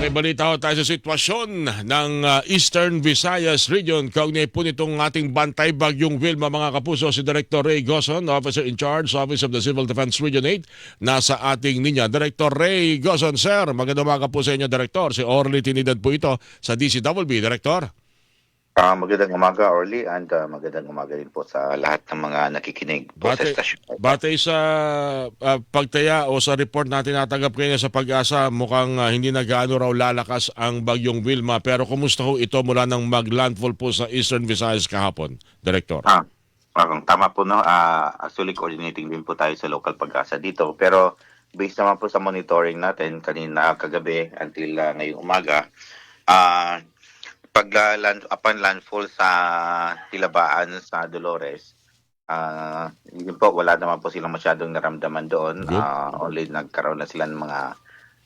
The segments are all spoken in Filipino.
Makibalita ho tayo sa sitwasyon ng uh, Eastern Visayas Region. Kaugnay po nitong ating bantay bagyong Wilma mga kapuso si Director Ray Goson, Officer in Charge, Office of the Civil Defense Region 8. Nasa ating ninya. Director Ray Goson, Sir. Magandang umaga po sa inyo, Director. Si Orly Tinidad po ito sa DCWB, Director. Ah, magandang umaga, Orly, and ah, magandang umaga din po sa lahat ng mga nakikinig po sa Bate, stasyon. batay sa uh, pagtaya o sa report natin natanggap kayo sa pag-asa, mukhang uh, hindi na gaano raw lalakas ang bagyong Wilma. Pero kumusta ho ito mula nang mag-landfall po sa Eastern Visayas kahapon, Director? Ah, parang tama po, no? Ah, actually, coordinating din po tayo sa local pag-asa dito. Pero based naman po sa monitoring natin kanina kagabi until ah, ngayong umaga, ah, pag ah, land, upon landfall sa Tilabaan sa Dolores, ah, yun po, wala naman po silang masyadong naramdaman doon. Good. Ah, only nagkaroon na sila ng mga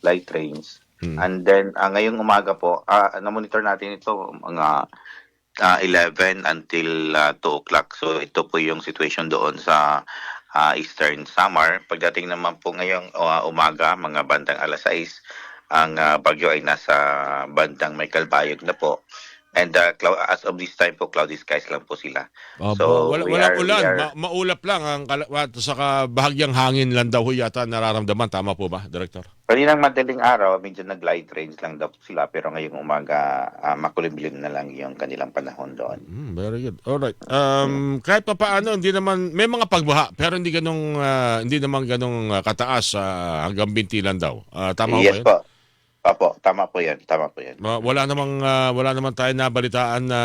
light rains. Hmm. And then, ah, ngayong umaga po, ah, na-monitor natin ito mga ah, 11 until ah, 2 o'clock. So, ito po yung situation doon sa ah, Eastern Samar. Pagdating naman po ngayong ah, umaga, mga bandang alas 6, ang ah, bagyo ay nasa bandang may kalbayog na po. And clou- as of this time po, cloudy skies lang po sila. Opo, So, wala, walang are- ulan, are- Ma- maulap lang ang at saka bahagyang hangin lang daw yata nararamdaman. Tama po ba, Director? Kaninang madaling araw, medyo nag-light rains lang daw sila. Pero ngayong umaga, ah, makulimlim na lang yung kanilang panahon doon. Hmm, very good. Alright. Um, kahit pa paano, hindi naman, may mga pagbaha, pero hindi ganong, ah, hindi naman ganong kataas ah, hanggang bintilan daw. Ah, tama yes ba yun? po. Opo, tama po yan. Tama po yan. Ma- Wala namang ah, wala naman tayo nabalitaan na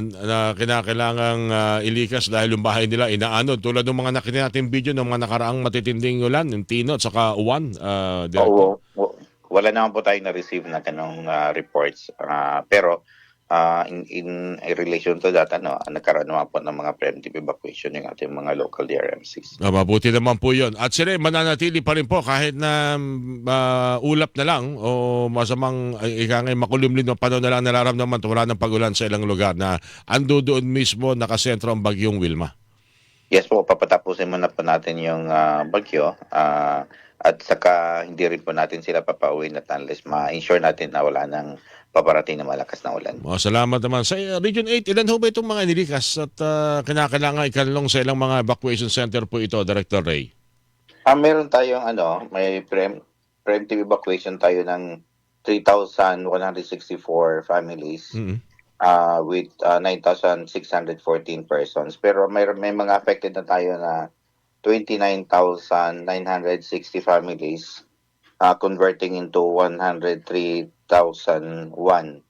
na kinakailangang ah, ilikas dahil yung bahay nila inaanod tulad ng mga nakita natin video ng mga nakaraang matitinding ulan, yung Tino at saka Uwan. ah, Director. Oo, wala naman po tayo na-receive na ganong ah, reports. Ah, pero ah, in, in relation to that, ano, nagkaroon naman po ng mga preemptive evacuation yung ating mga local DRMCs. Ah, mabuti naman po yun. At sila mananatili pa rin po kahit na ah, ulap na lang o masamang ay, ika nga makulimlim ng panahon na lang nararamdaman wala ng pagulan sa ilang lugar na ando doon mismo nakasentro ang bagyong Wilma. Yes po, papatapusin muna po natin yung ah, bagyo. ah, at saka hindi rin po natin sila papauwi na unless ma-ensure natin na wala nang paparating na malakas na ulan. Oh, salamat naman. Sa uh, Region 8, ilan ho ba itong mga inilikas at uh, kinakailangan ikalong sa ilang mga evacuation center po ito, Director Ray? Ah, meron tayong ano, may pre- preemptive evacuation tayo ng 3,164 families. Mhm. uh, with uh, 9,614 persons. Pero may, may mga affected na tayo na 29,960 families uh, converting into 103,001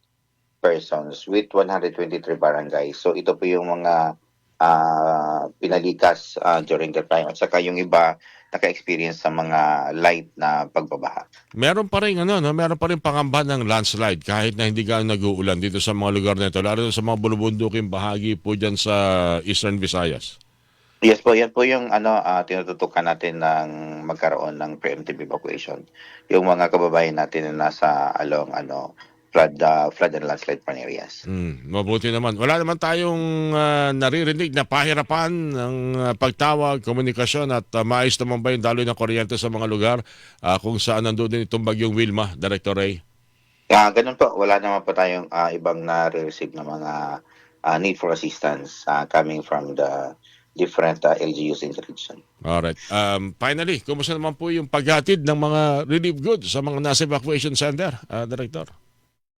persons with 123 barangays. So ito po yung mga uh, pinalikas uh, during the time. At saka yung iba naka-experience sa mga light na pagbabaha. Meron pa rin ano, no? meron pa rin pangamba ng landslide kahit na hindi gaano nag-uulan dito sa mga lugar na ito, lalo na sa mga bulubunduking bahagi po dyan sa Eastern Visayas. Yes po, yan po yung ano ah, tinututukan natin ng magkaroon ng preemptive evacuation. Yung mga kababayan natin na nasa along ano flood ah, flood and landslide prone areas. Mm, mabuti naman. Wala naman tayong ah, naririnig na pahirapan ng ah, pagtawag, komunikasyon at uh, maayos naman ba yung daloy ng kuryente sa mga lugar ah, kung saan nandun din itong bagyong Wilma, Director Ray? Ah, ganun po, wala naman po tayong ah, ibang na-receive na mga ah, need for assistance ah, coming from the different ah, LGUs in the region. Alright. Um, finally, kumusta naman po yung paghatid ng mga relief goods sa mga nasa evacuation center, ah, Director?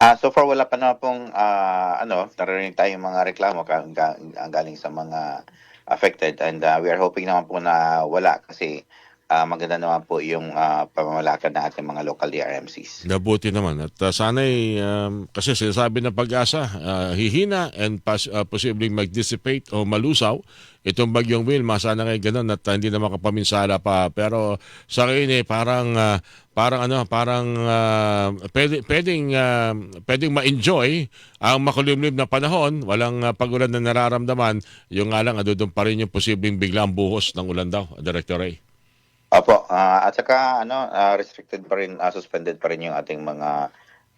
Ah, so far wala pa naman pong ah, ano, naririnig tayong mga reklamo ang galing sa mga affected and ah, we are hoping naman po na wala kasi ah, maganda naman po yung ah, pamamalakad ng ating mga local DRMCs. Nabuti naman. At uh, sana'y, um, kasi sinasabi ng pag-asa, uh, hihina and pas, uh, posibleng mag-dissipate o malusaw itong bagyong Wilma. Sana ngay ganun at uh, hindi na makapaminsala pa. Pero sa ngayon eh, parang, uh, parang ano, parang uh, pwede, pwedeng, uh, pwedeng ma-enjoy ang makulimlim na panahon. Walang uh, pagulan na nararamdaman. Yung nga lang, adudong pa rin yung posibleng biglang buhos ng ulan daw, Director Ray. Opo, ah, at saka ano, ah, restricted pa rin, ah, suspended pa rin yung ating mga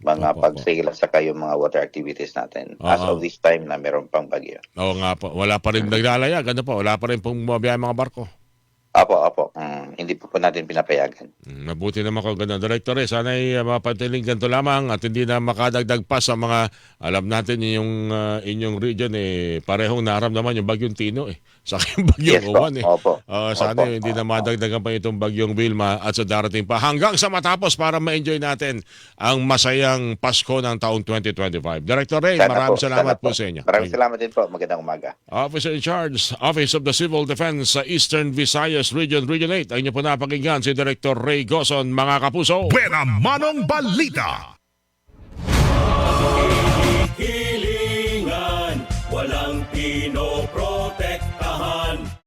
mga Opo, opo. pag-sail at saka yung mga water activities natin as of this time na meron pang bagyo. Oo nga po. Wala pa rin naglalayag. Ano po? Wala pa rin pong bumabiyahe mga barko. Opo, opo. Mm, hindi po po natin pinapayagan. Mm, Mabuti naman kung ganun. Director, eh, sana ay uh, mapatiling ganito lamang at hindi na makadagdag pa sa mga, alam natin inyong, uh, inyong region, eh, parehong naramdaman yung bagyong Tino eh. Sa aking bagyong Yes po. Eh. Opo. Uh, sana Opo. eh, hindi na madagdagan pa itong bagyong Wilma at sa darating pa hanggang sa matapos para ma-enjoy natin ang masayang Pasko ng taong 2025. Director Ray, Sana maraming po, salamat sana po sa inyo. Maraming salamat din po. Magandang umaga. Officer in Charge, Office of the Civil Defense sa Eastern Visayas Region, Region 8. Ang inyo po napakinggan si Director Ray Goson, mga kapuso. Buena Manong Balita.